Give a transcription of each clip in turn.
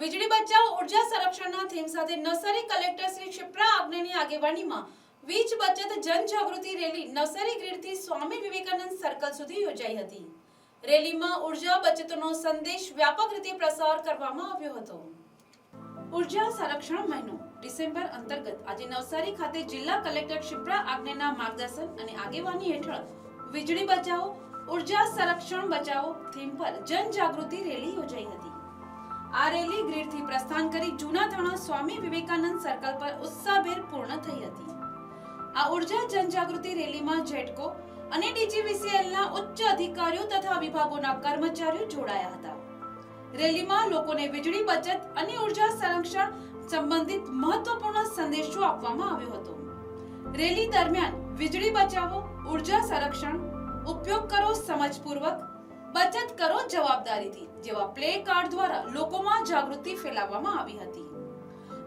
વીજળી બચાવ, ઊર્જા સંરક્ષણના થીમ સાથે નવસારી કલેક્ટર શ્રી ક્ષિપ્રા આજ્ઞાની આગેવાનીમાં વીજ બચત, જનજાગૃતિ રેલી નવસારી ગ્રીડથી સ્વામી વિવેકાનંદ સર્કલ સુધી યોજાઈ હતી. રેલીમાં ઊર્જા બચતનો સંદેશ વ્યાપક રીતે પ્રસાર કરવામાં આવ્યો હતો. ઊર્જા સંરક્ષણ મહિનો ડિસેમ્બર અંતર્ગત આજે નવસારી ખાતે જિલ્લા કલેક્ટર ક્ષિપ્રા આગ્નેના માર્ગદર્શન અને આગેવાની હેઠળ વીજળી બચાવો, ઊર્જા સંરક્ષણ બચાવો થીમ પર જનજાગૃતિ રેલી યોજાઈ હતી. આ રેલી ગ્રીડથી પ્રસ્થાન કરી જૂના થાણા સ્વામી વિવેકાનંદ સર્કલ પર ઉત્સાહભેર પૂર્ણ થઈ હતી. આ ઊર્જા જનજાગૃતિ રેલીમાં જેટકો અને ડીજીવીસીએલના ઉચ્ચ અધિકારીઓ તથા વિભાગોના કર્મચારીઓ જોડાયા હતા. રેલીમાં લોકોને વીજળી, બચત અને ઊર્જા સંરક્ષણ સંબંધિત મહત્વપૂર્ણ સંદેશો આપવામાં આવ્યો હતો. રેલી દરમિયાન વીજળી બચાવો, ઊર્જા સંરક્ષણ, ઉપયોગ કરો સમજપૂર્વક બચત કરો જવાબદારીથી, જેવા પ્લે કાર્ડ દ્વારા લોકોમાં જાગૃતિ ફેલાવવામાં આવી હતી.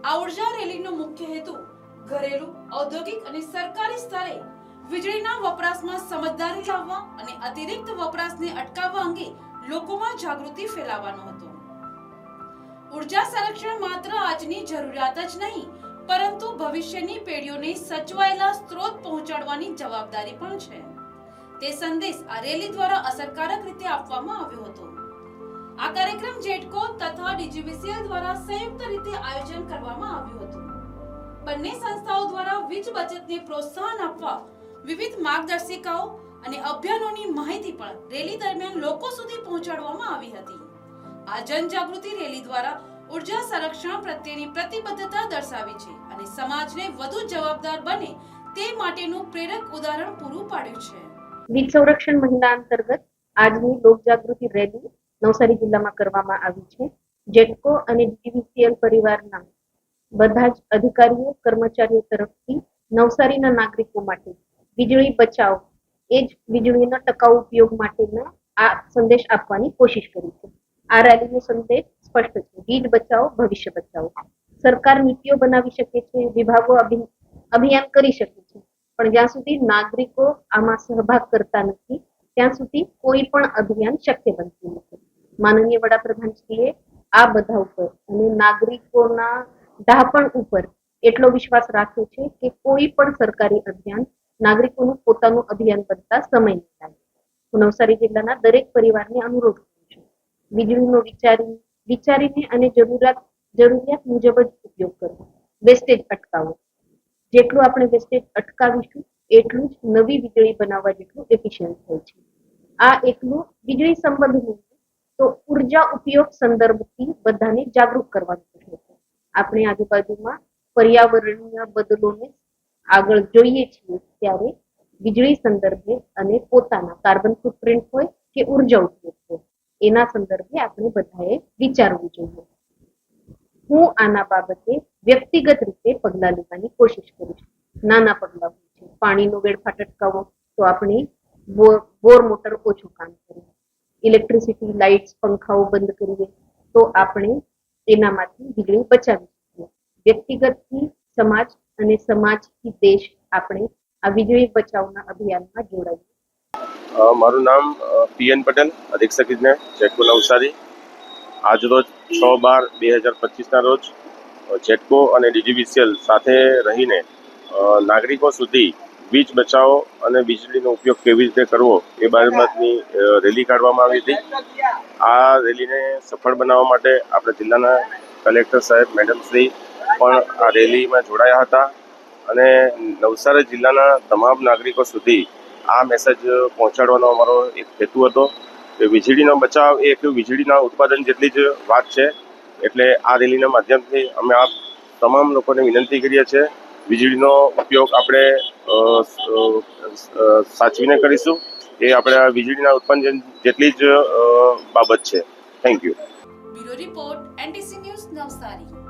આ ઊર્જા રેલીનો મુખ્ય હેતુ ઘરેલું, ઔદ્યોગિક અને સરકારી સ્તરે વીજળીના વપરાશમાં સમજદારી લાવવા અને અતિરિક્ત વપરાશને અટકાવવા અંગે લોકોમાં જાગૃતિ ફેલાવવાનો હતો. ઊર્જા સંરક્ષણ માત્ર આજની જરૂરિયાત જ નહીં, પરંતુ ભવિષ્યની પેઢીઓને સચવાયેલા સ્ત્રોત પહોંચાડવાની જવાબદારી પણ છે. તે સંદેશ આ રેલી દ્વારા અસરકારક આપવામાં આવ્યો હતો. આ કાર્યક્રમ જેટકો તથા ડીજીવીસીએલ દ્વારા સંયુક્ત રીતે આયોજન કરવામાં આવ્યું હતું. બંને સંસ્થાઓ દ્વારા વીજ બચતને પ્રોત્સાહન આપવા વિવિધ માર્ગદર્શિકાઓ અને અભિયાનોની માહિતી પણ રેલી દરમિયાન લોકો સુધી પહોંચાડવામાં આવી હતી. આ જનજાગૃતિ રેલી દ્વારા ઊર્જા સંરક્ષણ પ્રત્યેની પ્રતિબદ્ધતા દર્શાવી છે અને સમાજને વધુ જવાબદાર બને તે માટેનું પ્રેરક ઉદાહરણ પૂરું પાડ્યું છે. વીજ સંરક્ષણ મહિના અંતર્ગત આજની લોકજાગૃતિ રેલી નવસારી જિલ્લામાં કરવામાં આવી છે. જેટકો અને ડીવીસીએલ પરિવારના બધા જ અધિકારીઓ, કર્મચારીઓ તરફથી નવસારીના નાગરિકો માટે વીજળી બચાવ, એ જ વીજળીનો ટકાઉ ઉપયોગ માટેના આ સંદેશ આપવાની કોશિશ કરી છે. આ રેલીનો સંદેશ સ્પષ્ટ છે. વીજ બચાવો, ભવિષ્ય બચાવો. સરકાર નીતિઓ બનાવી શકે છે, વિભાગો અભિ- અભિયાન કરી શકે છે. પણ જ્યાં સુધી નાગરિકો આમાં સહભાગ કરતા નથી ત્યાં સુધી કોઈ પણ અભિયાન શક્ય બનતું નથી. માનનીય વડાપ્રધાનશ્રીએ આ બધા ઉપર અને નાગરિકોના ડહાપણ ઉપર એટલો વિશ્વાસ રાખ્યો છે કે કોઈ પણ સરકારી અભિયાન નાગરિકોનું પોતાનું અભિયાન બનતા સમય લાગે હું નવસારી જિલ્લાના દરેક પરિવારને અનુરોધ કરું છું. વીજળીનો વિચારી, વિચારીને અને જરૂરિયાત જરૂરિયાત મુજબ જ ઉપયોગ કરવો વેસ્ટેજ અટકાવો. જેટલું આપણે વેસ્ટેજ અટકાવીશું એટલું જ નવી વીજળી બનાવવા જેટલું એફિશિયન્ટ હોય છે. આ એકલું વીજળી સંબંધ તો ઊર્જા ઉપયોગ સંદર્ભથી બધાને જાગૃત કરવાનું પ્રશ્ન છે. આપણે આજુબાજુમાં પર્યાવરણીય બદલોને આગળ જોઈએ છીએ ત્યારે વીજળી સંદર્ભે અને પોતાના કાર્બન ફૂટપ્રિન્ટ હોય કે ઊર્જા ઉપયોગ હોય, એના સંદર્ભે આપણે બધાએ વિચારવું જોઈએ. હું આના બાબતે વ્યક્તિગત રીતે પગલાં લેવાની કોશિશ કરું છું. નાના પગલાં પાણીનો વેડફાટ અટકાવો તો આપણે બોર મોટર ઓછું કામ કરીએ. ઇલેક્ટ્રિસિટી લાઇટ્સ પંખાઓ બંધ કરીએ, તો આપણે એનામાંથી વીજળી બચાવી શકીએ. વ્યક્તિગતથી સમાજ અને સમાજથી દેશ આપણે આ વીજળી બચાવના અભિયાનમાં જોડાઈએ. મારું નામ પીએન પટેલ, અધિક્ષક ઇજનેર જેટકો નવસારી આજ રોજ છ બાર બે હજાર પચીસના રોજ જેટકો અને ડીજીવીસીએલ સાથે રહીને નાગરિકો સુધી વીજ બચાવો અને વીજળીનો ઉપયોગ કેવી રીતે કરવો એ બાબતની રેલી કાઢવામાં આવી હતી. આ રેલીને સફળ બનાવવા માટે આપણે જિલ્લાના કલેક્ટર સાહેબ, મેડમ શ્રી પણ આ રેલીમાં જોડાયા હતા અને નવસારી જિલ્લાના તમામ નાગરિકો સુધી આ મેસેજ પહોંચાડવાનો અમારો એક હેતુ હતો કે વીજળીનો બચાવ એ એક વીજળીના ઉત્પાદન જેટલી જ વાત છે. એટલે આ રેલીના માધ્યમથી અમે આ તમામ લોકોને વિનંતી કરીએ છીએ, વીજળીનો ઉપયોગ આપણે સાચવીને કરીશું. એ આપણે વીજળીના ઉત્પાદન જેટલી જ બાબત છે. Thank you bureau report NTC news Navsari.